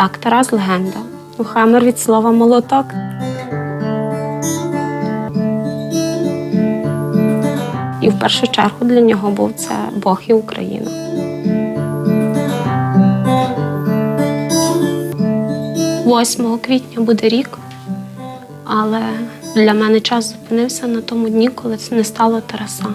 Так, Тарас легенда. Хамер від слова молоток. І в першу чергу для нього був це Бог і Україна. Восьмого квітня буде рік, але для мене час зупинився на тому дні, коли це не стало Тараса.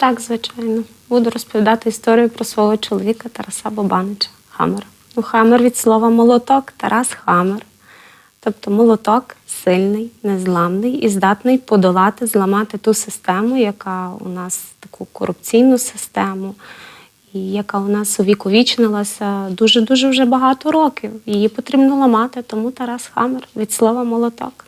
Так, звичайно. Буду розповідати історію про свого чоловіка Тараса Бабанича Хамера. Ну, Хамер від слова молоток, Тарас Хамер. Тобто молоток сильний, незламний і здатний подолати, зламати ту систему, яка у нас таку корупційну систему, і яка у нас увіковічнилася дуже-дуже вже багато років. Її потрібно ламати, тому Тарас Хамер від слова молоток.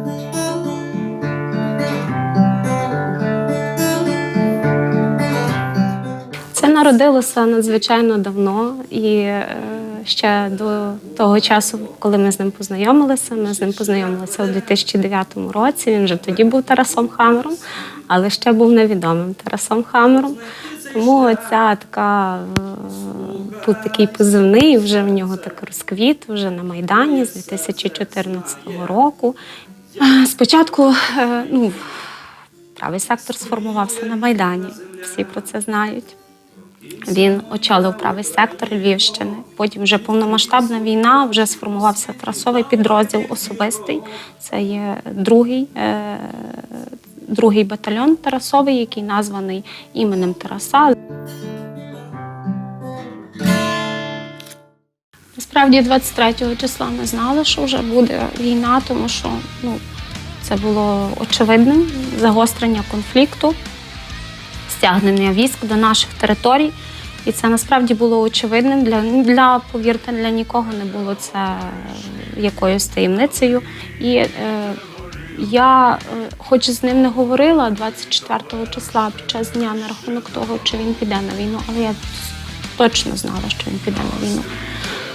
Народилося надзвичайно давно, і е, ще до того часу, коли ми з ним познайомилися, ми з ним познайомилися у 2009 році. Він вже тоді був Тарасом Хамером, але ще був невідомим Тарасом Хамером. Тому ця така е, тут такий позивний, вже в нього так розквіт, вже на Майдані з 2014 року. Е, Спочатку, е, ну, правий сектор сформувався на Майдані. Всі про це знають. Він очолив правий сектор Львівщини. Потім вже повномасштабна війна, вже сформувався трасовий підрозділ особистий. Це є другий, е, другий батальйон Тарасовий, який названий іменем Тараса. Насправді, 23 числа ми знали, що вже буде війна, тому що ну, це було очевидним загострення конфлікту стягнення військ до наших територій. І це насправді було очевидним для, для повірте, для нікого не було це якоюсь таємницею. І е, я, е, хоч з ним не говорила 24 числа під час дня на рахунок того, чи він піде на війну, але я точно знала, що він піде на війну.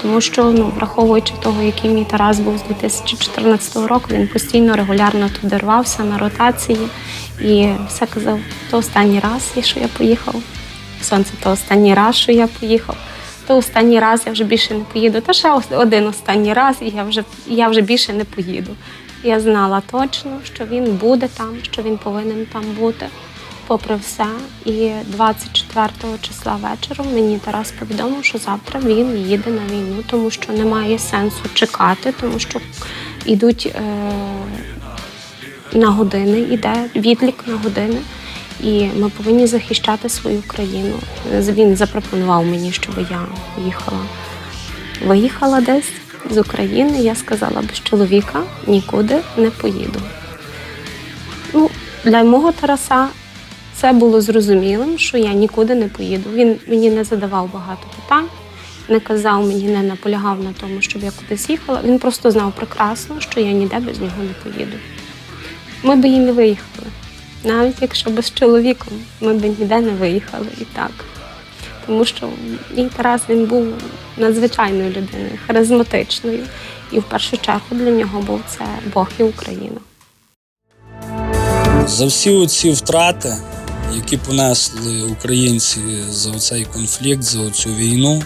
Тому що, ну, враховуючи того, який мій Тарас був з 2014 року, він постійно регулярно туди рвався на ротації і все казав, то останній раз, і що я поїхав. Сонце, то останній раз, що я поїхав. То останній раз я вже більше не поїду. Та ще один останній раз, і я вже, я вже більше не поїду. Я знала точно, що він буде там, що він повинен там бути, попри все. І 24 числа вечором мені Тарас повідомив, що завтра він їде на війну, тому що немає сенсу чекати, тому що йдуть е, на години, іде відлік на години. І ми повинні захищати свою країну. Він запропонував мені, щоб я їхала. Виїхала десь з України. Я сказала, без чоловіка нікуди не поїду. Ну, для мого Тараса це було зрозумілим, що я нікуди не поїду. Він мені не задавав багато питань, не казав мені, не наполягав на тому, щоб я кудись їхала. Він просто знав прекрасно, що я ніде без нього не поїду. Ми би і не виїхали. Навіть якщо без чоловіком, ми б ніде не виїхали і так. Тому що мій Тарас він був надзвичайною людиною, харизматичною. І в першу чергу для нього був це Бог і Україна. За всі ці втрати, які понесли українці за цей конфлікт, за цю війну,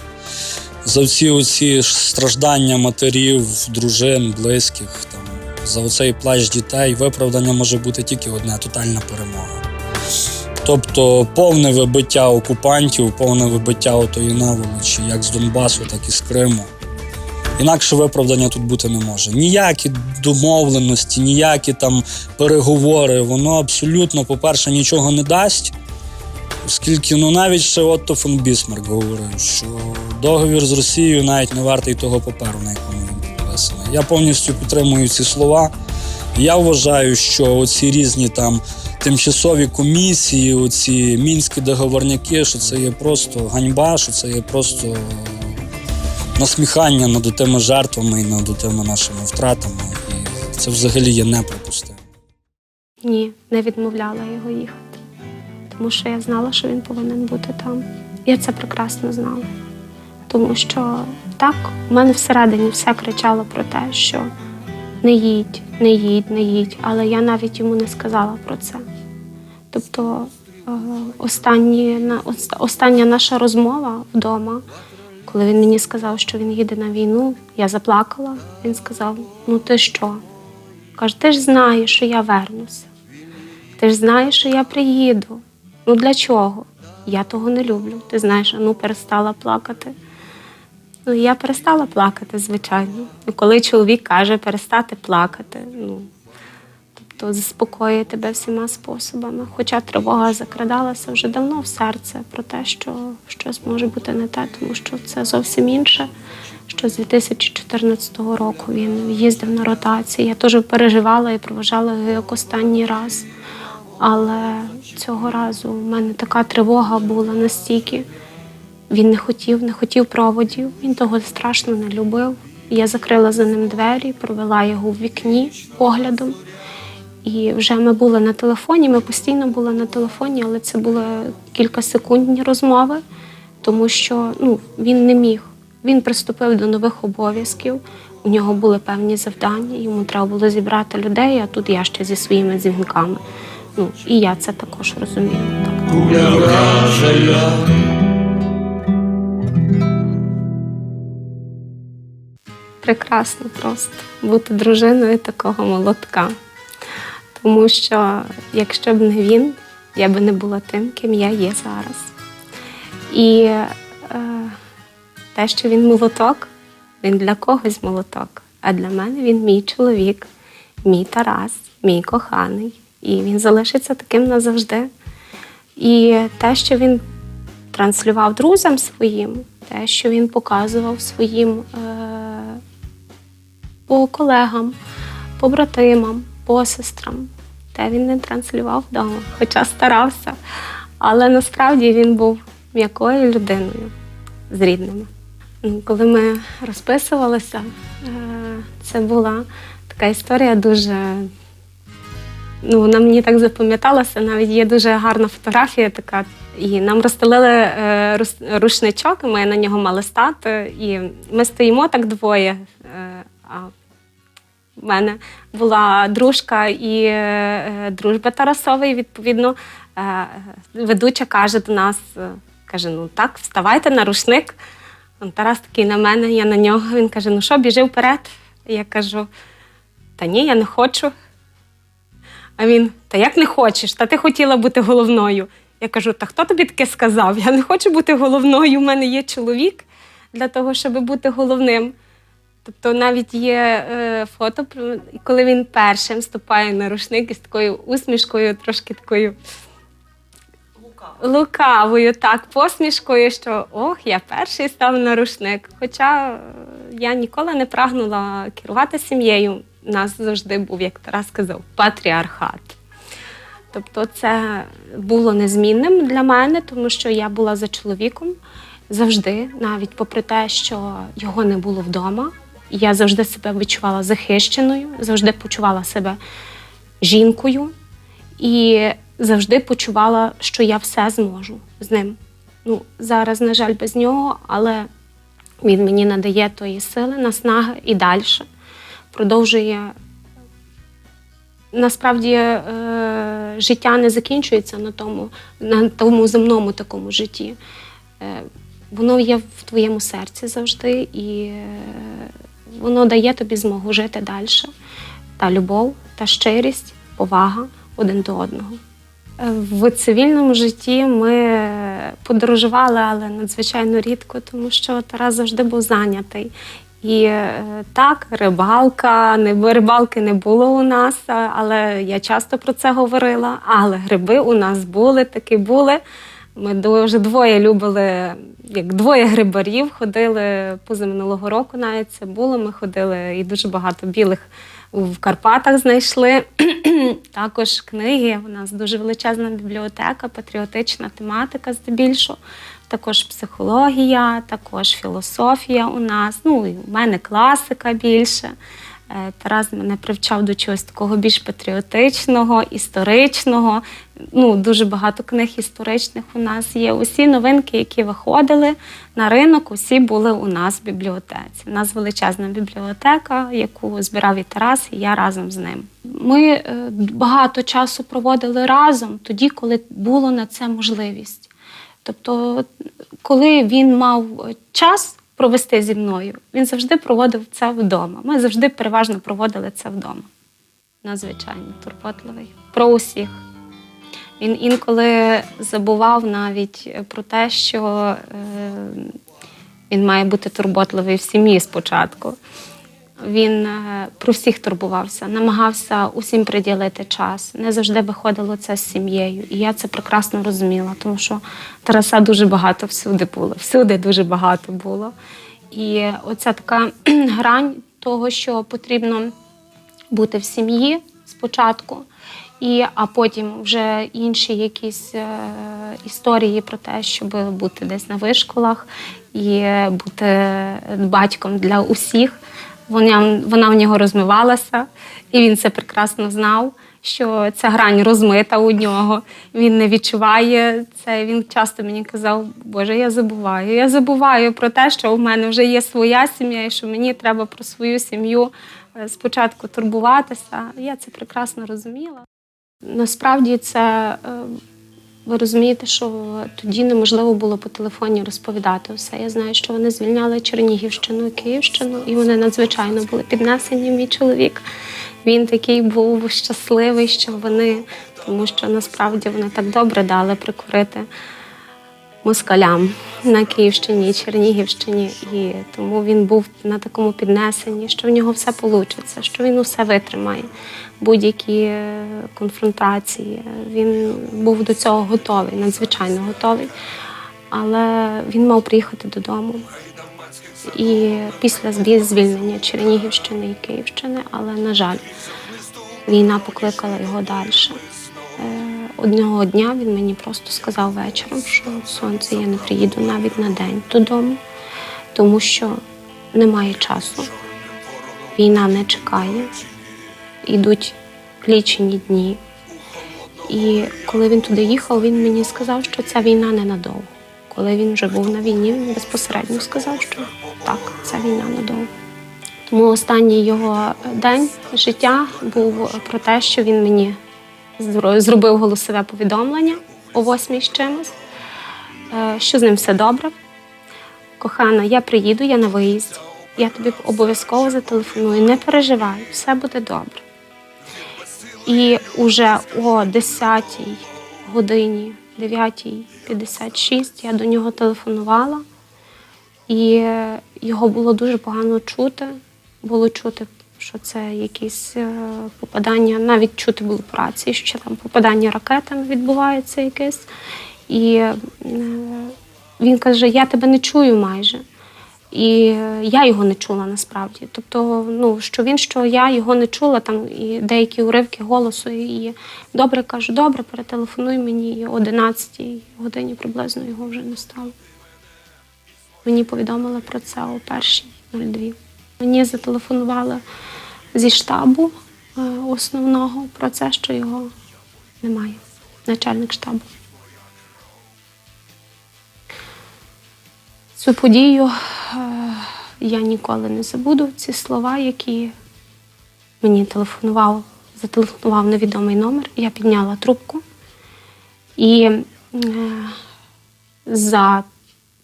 за всі оці страждання матерів, дружин, близьких, за оцей плач дітей виправдання може бути тільки одне тотальна перемога. Тобто повне вибиття окупантів, повне вибиття отої наволочі, як з Донбасу, так і з Криму. Інакше виправдання тут бути не може. Ніякі домовленості, ніякі там переговори, воно абсолютно, по-перше, нічого не дасть. Оскільки ну навіть ще Отто фон Бісмарк говорив, що договір з Росією навіть не вартий того паперу, на якому. Я повністю підтримую ці слова. Я вважаю, що оці різні там тимчасові комісії, оці мінські договорняки, що це є просто ганьба, що це є просто насміхання над тими жертвами і над тими нашими втратами. І це взагалі є неприпустимо. Ні, не відмовляла його їхати. Тому що я знала, що він повинен бути там. Я це прекрасно знала. Тому що так, у мене всередині все кричало про те, що не їдь, не їдь, не їдь. Але я навіть йому не сказала про це. Тобто е, останні, остання наша розмова вдома, коли він мені сказав, що він їде на війну, я заплакала. Він сказав: Ну ти що? Каже, ти ж знаєш, що я вернуся. Ти ж знаєш, що я приїду. Ну для чого? Я того не люблю. Ти знаєш, ну перестала плакати. Ну, я перестала плакати, звичайно. Ну, коли чоловік каже перестати плакати, ну, тобто заспокоює тебе всіма способами. Хоча тривога закрадалася вже давно в серце про те, що щось може бути не те, тому що це зовсім інше. Що з 2014 року він їздив на ротації. Я теж переживала і проважала його як останній раз. Але цього разу в мене така тривога була настільки. Він не хотів, не хотів проводів, він того страшно не любив. Я закрила за ним двері, провела його в вікні поглядом. І вже ми були на телефоні, ми постійно були на телефоні, але це були кількасекундні розмови, тому що ну, він не міг. Він приступив до нових обов'язків. У нього були певні завдання, йому треба було зібрати людей, а тут я ще зі своїми дзвінками. Ну, і я це також розуміла. Так. Прекрасно просто бути дружиною такого молотка. Тому що якщо б не він, я би не була тим, ким я є зараз. І е, те, що він молоток, він для когось молоток, а для мене він мій чоловік, мій Тарас, мій коханий. І він залишиться таким назавжди. І те, що він транслював друзям своїм, те, що він показував своїм е, по колегам, по братимам, посестрам, те він не транслював вдома, хоча старався. Але насправді він був м'якою людиною з рідними. Коли ми розписувалися, е, це була така історія дуже ну, вона мені так запам'яталася. Навіть є дуже гарна фотографія така. І нам розстелили е, рушничок, і ми на нього мали стати. І ми стоїмо так двоє. Е, а в мене була дружка і е, дружба Тарасова, і відповідно е, ведуча каже до нас: е, каже: ну так, вставайте на рушник. Тарас такий на мене, я на нього. Він каже: Ну що, біжи вперед? Я кажу: Та ні, я не хочу. А він: Та як не хочеш? Та ти хотіла бути головною. Я кажу: Та хто тобі таке сказав? Я не хочу бути головною. У мене є чоловік для того, щоб бути головним. Тобто навіть є е, фото, коли він першим ступає на рушник із такою усмішкою, трошки такою лукавою, так, посмішкою, що ох, я перший став на рушник. Хоча е, я ніколи не прагнула керувати сім'єю. У нас завжди був, як Тарас сказав, патріархат. Тобто це було незмінним для мене, тому що я була за чоловіком завжди, навіть попри те, що його не було вдома. Я завжди себе відчувала захищеною, завжди почувала себе жінкою і завжди почувала, що я все зможу з ним. Ну, зараз, на жаль, без нього, але він мені надає тої сили, наснаги і далі продовжує насправді е, життя не закінчується на тому, на тому земному такому житті. Е, воно є в твоєму серці завжди, і е, воно дає тобі змогу жити далі. та любов, та щирість, повага один до одного. Е, В цивільному житті ми подорожували, але надзвичайно рідко, тому що Тарас завжди був зайнятий. І е, так, рибалка, не рибалки не було у нас, але я часто про це говорила. Але гриби у нас були, таки були. Ми дуже двоє любили, як двоє грибарів, ходили позаминулого року, навіть це було. Ми ходили і дуже багато білих в Карпатах знайшли. Також книги. У нас дуже величезна бібліотека, патріотична тематика здебільшого. Також психологія, також філософія у нас. Ну, і у мене класика більше. Е, Тарас мене привчав до чогось такого більш патріотичного, історичного. Ну, дуже багато книг історичних у нас є. Усі новинки, які виходили на ринок, усі були у нас в бібліотеці. У нас величезна бібліотека, яку збирав і Тарас, і я разом з ним. Ми е, багато часу проводили разом тоді, коли було на це можливість. Тобто, коли він мав час провести зі мною, він завжди проводив це вдома. Ми завжди переважно проводили це вдома. Надзвичайно турботливий. Про усіх. Він інколи забував навіть про те, що е, він має бути турботливий в сім'ї спочатку. Він е, про всіх турбувався, намагався усім приділити час. Не завжди виходило це з сім'єю. І я це прекрасно розуміла, тому що Тараса дуже багато всюди було, всюди дуже багато було. І оця така грань того, що потрібно бути в сім'ї спочатку, і, а потім вже інші якісь е, історії про те, щоб бути десь на вишколах і бути батьком для усіх. Вона, вона в нього розмивалася, і він це прекрасно знав, що ця грань розмита у нього. Він не відчуває це. Він часто мені казав, Боже, я забуваю. Я забуваю про те, що у мене вже є своя сім'я, і що мені треба про свою сім'ю е, спочатку турбуватися. Я це прекрасно розуміла. Насправді це. Ви розумієте, що тоді неможливо було по телефоні розповідати все. Я знаю, що вони звільняли Чернігівщину і Київщину, і вони надзвичайно були піднесені. Мій чоловік. Він такий був щасливий, що вони, тому що насправді вони так добре дали прикурити москалям на Київщині Чернігівщині. І тому він був на такому піднесенні, що в нього все вийде, що він усе витримає, будь-які е, конфронтації. Він був до цього готовий, надзвичайно готовий. Але він мав приїхати додому. І після звільнення Чернігівщини і Київщини, але, на жаль, війна покликала його далі. Одного дня він мені просто сказав вечором, що сонце я не приїду навіть на день додому, тому що немає часу. Війна не чекає, йдуть лічені дні. І коли він туди їхав, він мені сказав, що ця війна ненадовго. Коли він вже був на війні, він безпосередньо сказав, що так, ця війна надовго. Тому останній його день життя був про те, що він мені зробив голосове повідомлення о восьмій з чимось, е, що з ним все добре. Кохана, я приїду, я на виїзді. Я тобі обов'язково зателефоную. Не переживай, все буде добре. І уже о 10 годині, 9.56 я до нього телефонувала, і е, його було дуже погано чути. Було чути, що це якісь е, попадання, навіть чути було по рації, що там попадання ракетами відбувається якесь. І е, він каже: Я тебе не чую майже. І е, я його не чула насправді. Тобто, ну що він, що я його не чула, там і деякі уривки голосу. І добре кажу, добре, перетелефонуй мені о 11 годині приблизно його вже не стало. Мені повідомили про це о першій 02. Мені зателефонували зі штабу е, основного про це, що його немає. Начальник штабу. Цю подію е, я ніколи не забуду. Ці слова, які мені телефонував, зателефонував невідомий номер. Я підняла трубку і е, за,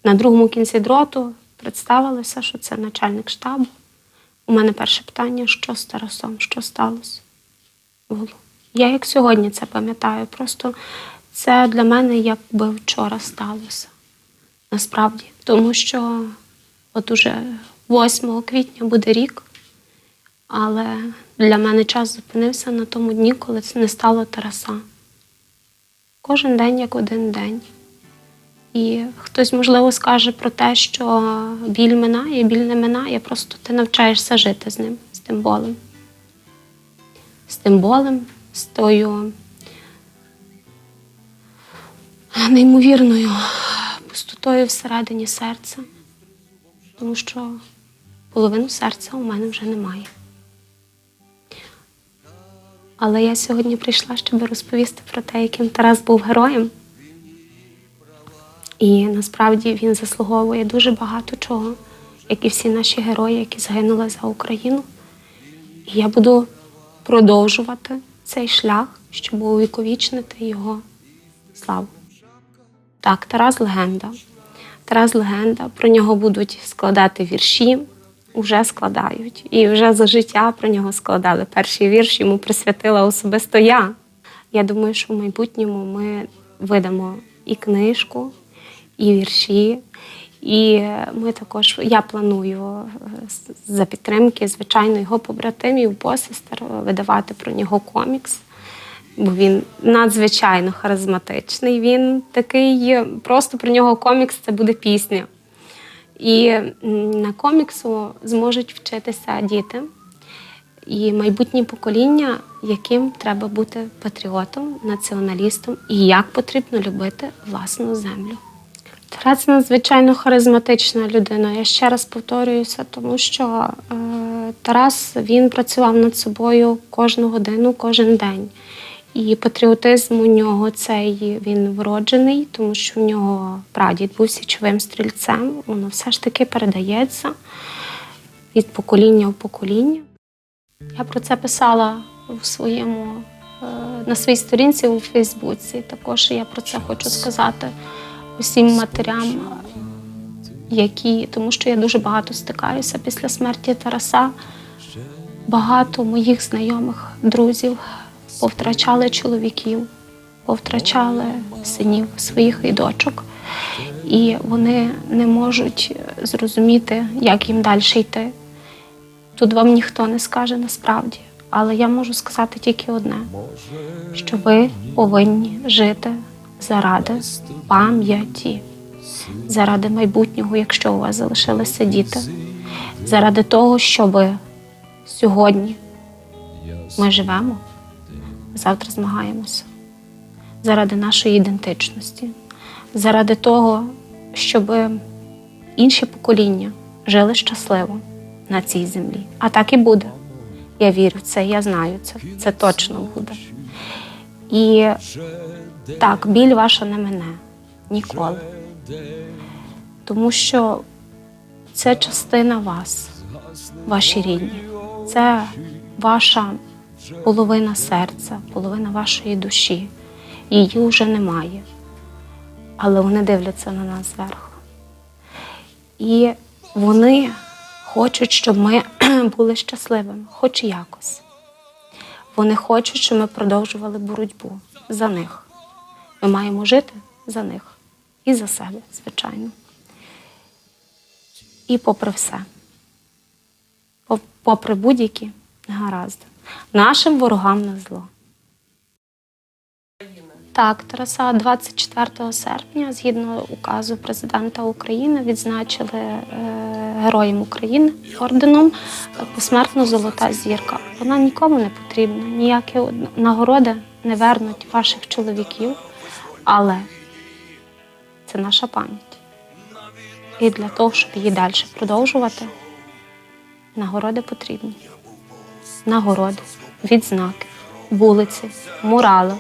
на другому кінці дроту представилося, що це начальник штабу у мене перше питання: що з Тарасом, що сталося? Було. Я як сьогодні це пам'ятаю, просто це для мене якби вчора сталося. Насправді. Тому що от уже 8 квітня буде рік, але для мене час зупинився на тому дні, коли це не стало Тараса. Кожен день як один день. І хтось, можливо, скаже про те, що біль минає, біль не минає, просто ти навчаєшся жити з ним, з тим болем. З тим болем, з тою неймовірною пустотою всередині серця. Тому що половину серця у мене вже немає. Але я сьогодні прийшла, щоб розповісти про те, яким Тарас був героєм. І насправді він заслуговує дуже багато чого, як і всі наші герої, які загинули за Україну. І я буду продовжувати цей шлях, щоб увіковічнити його славу. Так, Тарас легенда. Тарас легенда. Про нього будуть складати вірші, вже складають. І вже за життя про нього складали. Перший вірш йому присвятила особисто я. Я думаю, що в майбутньому ми видамо і книжку, і вірші. І ми також, я планую е, за підтримки, звичайно, його побратимів, посестер, видавати про нього комікс. Бо він надзвичайно харизматичний. Він такий, е, просто про нього комікс це буде пісня. І на коміксу зможуть вчитися діти і майбутні покоління, яким треба бути патріотом, націоналістом і як потрібно любити власну землю. Тарас надзвичайно харизматична людина. Я ще раз повторююся, тому що е, Тарас він працював над собою кожну годину, кожен день. І патріотизм у нього цей він вроджений, тому що в нього прадід був січовим стрільцем. Воно все ж таки передається від покоління в покоління. Я про це писала в своєму, е, на своїй сторінці у Фейсбуці. Також я про це хочу сказати усім матерям, які, тому що я дуже багато стикаюся після смерті Тараса. Багато моїх знайомих, друзів повтрачали чоловіків, повтрачали синів своїх і дочок, і вони не можуть зрозуміти, як їм далі йти. Тут вам ніхто не скаже насправді, але я можу сказати тільки одне: що ви повинні жити заради пам'яті, заради майбутнього, якщо у вас залишилися діти, заради того, щоб сьогодні ми живемо, завтра змагаємося, заради нашої ідентичності, заради того, щоб інші покоління жили щасливо на цій землі. А так і буде. Я вірю в це, я знаю це. Це точно буде. І так, біль ваша не мене ніколи. Тому що це частина вас, ваші рідні. Це ваша половина серця, половина вашої душі. Її вже немає. Але вони дивляться на нас зверху. І вони хочуть, щоб ми були щасливими, хоч якось. Вони хочуть, щоб ми продовжували боротьбу за них. Ми маємо жити за них і за себе, звичайно. І попри все, попри будь-які негаразди, нашим ворогам на зло. Так, Тараса 24 серпня, згідно указу президента України, відзначили е, Героєм України орденом посмертно золота зірка. Вона нікому не потрібна, ніякі нагороди не вернуть ваших чоловіків, але це наша пам'ять. І для того, щоб її далі продовжувати, нагороди потрібні. Нагороди, відзнаки, вулиці, мурали,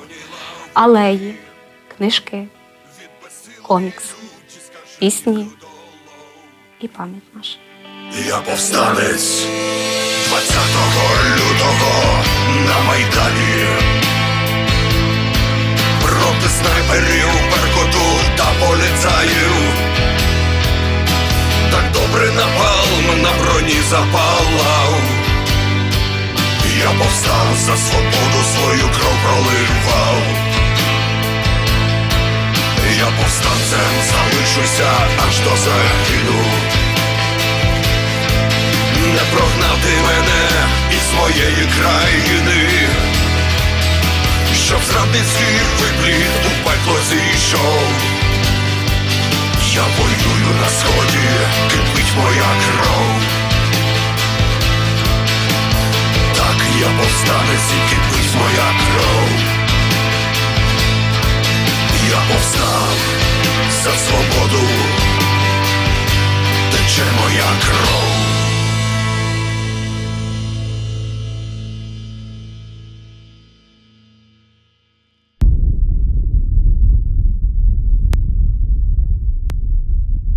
алеї, книжки, комікси, пісні і пам'ять наша. Я повстанець 20 лютого на Майдані. Проти снайперів, перкоту та поліцаїв. Так добре напалм на броні запалав. Я повстав за свободу свою кров проливав. Я повстанцем залишуся аж до загину. Не прогнати мене із моєї країни, щоб зрадницький випліт у пекло зійшов. Я воюю на сході, кипить моя кров. Так я повстанець і кипить я повстав за свободу, тече моя кров.